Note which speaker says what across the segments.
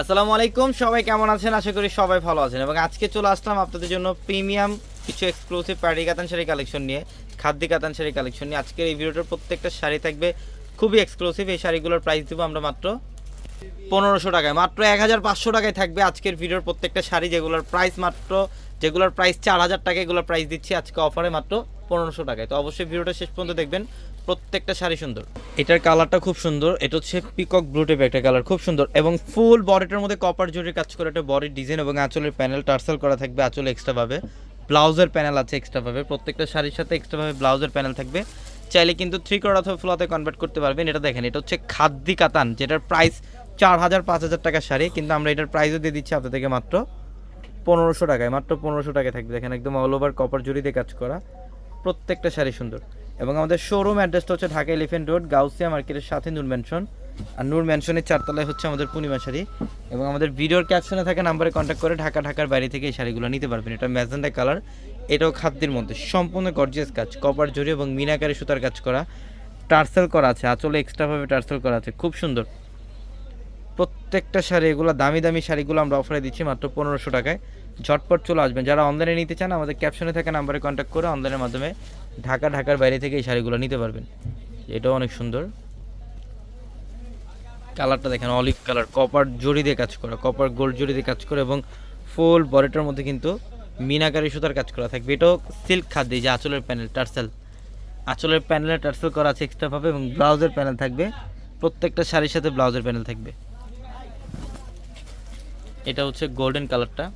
Speaker 1: আসসালামু আলাইকুম, সবাই কেমন আছেন? আশা করি সবাই ভালো আছেন। এবং আজকে চলে আসলাম আপনাদের জন্য প্রিমিয়াম কিছু এক্সক্লুসিভ পার্টি কাতান শাড়ি কালেকশন নিয়ে, খাদ্য কাতান শাড়ি কালেকশন নিয়ে। আজকের এই ভিডিওটার প্রত্যেকটা শাড়ি থাকবে খুবই এক্সক্লুসিভ এই শাড়িগুলোর প্রাইস দেবো আমরা মাত্র পনেরোশো টাকায়। মাত্র এক হাজার পাঁচশো টাকায় থাকবে আজকের ভিডিওর প্রত্যেকটা শাড়ি, যেগুলোর প্রাইস মাত্র, যেগুলোর প্রাইস চার হাজার টাকা, এগুলোর প্রাইস দিচ্ছি আজকে অফারে মাত্র পনেরোশো টাকায়। তো অবশ্যই ভিডিওটা শেষ পর্যন্ত দেখবেন। প্রত্যেকটা শাড়ি সুন্দর। এটার কালারটা খুব সুন্দর। এটা হচ্ছে পিকক ব্লু টাইপের একটা কালার, খুব সুন্দর। এবং ফুল বডিটার মধ্যে কপার জরির কাজ করে একটা বডির ডিজাইন এবং আঁচলের প্যানেল টার্সেল করা থাকবে, আঁচলে এক্সট্রা পাবে ব্লাউজের প্যানেল আছে এক্সট্রা পাবে প্রত্যেকটা শাড়ির সাথে এক্সট্রা পাবে ব্লাউজের প্যানেল থাকবে। চাইলে কিন্তু থ্রি কোয়ার অথবা ফ্লোতে কনভার্ট করতে পারবেন। এটা দেখেন, এটা হচ্ছে খাদ্যি কাতান, যেটার প্রাইস চার হাজার, পাঁচ হাজার টাকার শাড়ি। কিন্তু আমরা এটার প্রাইসও দিয়ে দিচ্ছি আপনাদের থেকে মাত্র পনেরোশো টাকায়, মাত্র পনেরোশো টাকায় থাকবে। দেখেন, একদম অল ওভার কপার জুড়ি দিয়ে কাজ করা। প্রত্যেকটা শাড়ি সুন্দর। এবং আমাদের শোরুম অ্যাড্রেসটা হচ্ছে ঢাকা এলিফেন্ট রোড গাউসিয়া মার্কেটের সাথে নূর ম্যানশন আর নূর ম্যানশনের চারতলায় হচ্ছে আমাদের পূর্ণিমা শাড়ি এবং আমাদের ভিডিওর ক্যাপশনে থাকা নাম্বারে কন্ট্যাক্ট করে ঢাকা, ঢাকার বাইরে থেকে এই শাড়িগুলো নিতে পারবেন। এটা ম্যাজেন্ডা কালার এটাও খাদ্যের মধ্যে। সম্পূর্ণ গর্জিয়াস কাজ। কপার জড়ি এবং মিনাকারি সুতার কাজ করা। টার্সেল করা আছে। আঁচলে এক্সট্রাভাবে টার্সেল করা আছে। খুব সুন্দর। প্রত্যেকটা শাড়ি, এগুলো দামি দামি শাড়িগুলো আমরা অফারে দিচ্ছি মাত্র পনেরোশো টাকায়। ঝটপট চলে আসবেন। যারা অনলাইনে নিতে চান, আমাদের ক্যাপশনে থাকা নাম্বারে কন্ট্যাক্ট করে অনলাইনের মাধ্যমে ঢাকা, ঢাকার বাইরে থেকে এই শাড়িগুলো নিতে পারবেন। এটাও অনেক সুন্দর। কালারটা দেখেন অলিভ কালার কপার জড়ি দিয়ে কাজ করা কপার গোল্ড জড়ি দিয়ে কাজ করা এবং ফুল বরেটার মধ্যে কিন্তু মিনাকারি সুতার কাজ করা থাকবে। এটাও সিল্ক খাদ্য যে আঁচলের প্যানেল টার্সেল। আঁচলের প্যানেলে টার্সেল করা আছে এক্সট্রা পাবে এবং ব্লাউজের প্যানেল থাকবে। প্রত্যেকটা শাড়ির সাথে ব্লাউজের প্যানেল থাকবে। এটা হচ্ছে গোল্ডেন কালারটা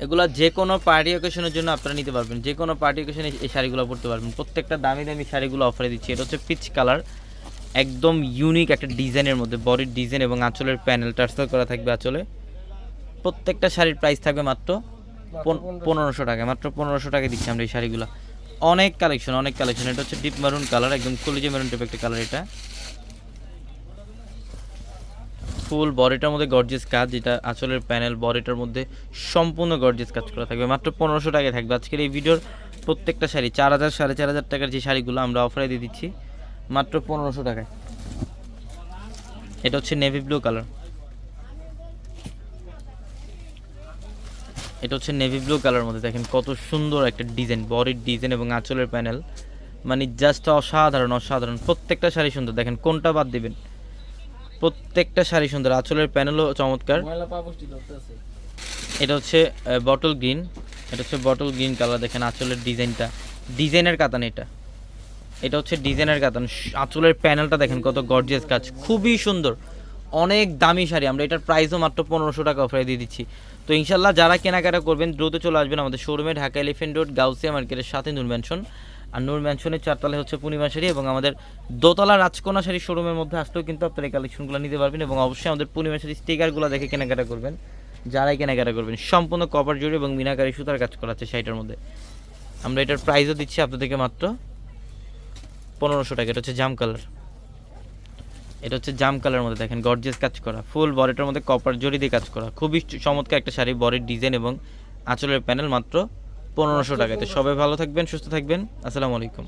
Speaker 1: এগুলা যে কোনো পার্টি অকেশনের জন্য আপনারা নিতে পারবেন। যে কোনো পার্টি অকেশনে এই শাড়িগুলো পরতে পারবেন। প্রত্যেকটা দামি দামি শাড়িগুলো অফারে দিচ্ছি। এটা হচ্ছে পিচ কালার একদম ইউনিক একটা ডিজাইনের মধ্যে বডির ডিজাইন এবং আঁচলের প্যানেল টার্সেল করা থাকবে আঁচলে। প্রত্যেকটা শাড়ির প্রাইস থাকবে মাত্র পন- পনেরোশো টাকা। মাত্র পনেরোশো টাকা দিচ্ছি আমরা এই শাড়িগুলো। অনেক কালেকশন অনেক কালেকশন এটা হচ্ছে ডিপ মেরুন কালার একদম কলিজে মেরুন টাইপের একটা কালার এটা। ফুল বডিটার মধ্যে গর্জিয়াস কাজ, যেটা আঁচলের প্যানেল বডিটার মধ্যে সম্পূর্ণ গর্জিয়াস কাজ করা থাকবে। মাত্র পনেরোশো টাকায় থাকবে। আজকের এই ভিডিওর প্রত্যেকটা শাড়ি, চার হাজার, সাড়ে চার হাজার টাকার যে শাড়িগুলো আমরা অফারে দিয়ে দিচ্ছি, মাত্র পনেরোশো টাকায়। এটা হচ্ছে নেভি ব্লু কালার এটা হচ্ছে নেভি ব্লু কালার মধ্যে দেখেন কত সুন্দর একটা ডিজাইন বডির ডিজাইন এবং আঁচলের প্যানেল মানে জাস্ট অসাধারণ অসাধারণ। প্রত্যেকটা শাড়ি সুন্দর। দেখেন কোনটা বাদ দিবেন? প্রত্যেকটা শাড়ি সুন্দর। আঁচলের প্যানেলও চমৎকার। এটা হচ্ছে বটল গ্রিন এটা হচ্ছে বটল গ্রিন কালার দেখেন আঁচলের ডিজাইনটা। ডিজাইনের কাতান এটা। এটা হচ্ছে ডিজাইনের কাতান। আঁচলের প্যানেলটা দেখেন কত গর্জিয়াস কাজ। খুবই সুন্দর। অনেক দামি শাড়ি। আমরা এটার প্রাইসও মাত্র পনেরোশো টাকা অফারে দিয়ে দিচ্ছি। তো ইনশাল্লাহ যারা কেনাকাটা করবেন দ্রুত চলে আসবেন আমাদের শোরুমে ঢাকা এলিফেন্ট রোড গাউসিয়া মার্কেটের সাথে ম্যানশন আর নূর ম্যানশনের চারতলায় হচ্ছে পূর্ণিমা শাড়ি এবং আমাদের দোতলা রাজকোনা শাড়ি শোরুমের মধ্যে আসলেও কিন্তু আপনারা এই কালেকশনগুলো নিতে পারবেন এবং অবশ্যই আমাদের পূর্ণিমা শাড়ি স্টিকারগুলো দেখে কেনাকাটা করবেন, যারাই কেনাকাটা করবেন। সম্পূর্ণ কপার জুড়ি এবং মিনাকারি সুতার কাজ করা আছে শাড়িটার মধ্যে। আমরা এটার প্রাইসও দিচ্ছি আপনাদেরকে মাত্র পনেরোশো টাকা। এটা হচ্ছে জাম কালার এটা হচ্ছে জাম কালার মধ্যে দেখেন গর্জিয়াস কাজ করা। ফুল বডিটার মধ্যে কপার জড়ি দিয়ে কাজ করা। খুবই চমৎকার একটা শাড়ি, বডির ডিজাইন এবং আঁচলের প্যানেল মাত্র পনেরোশো টাকাতে। সবাই ভালো থাকবেন সুস্থ থাকবেন। আসসালামু আলাইকুম।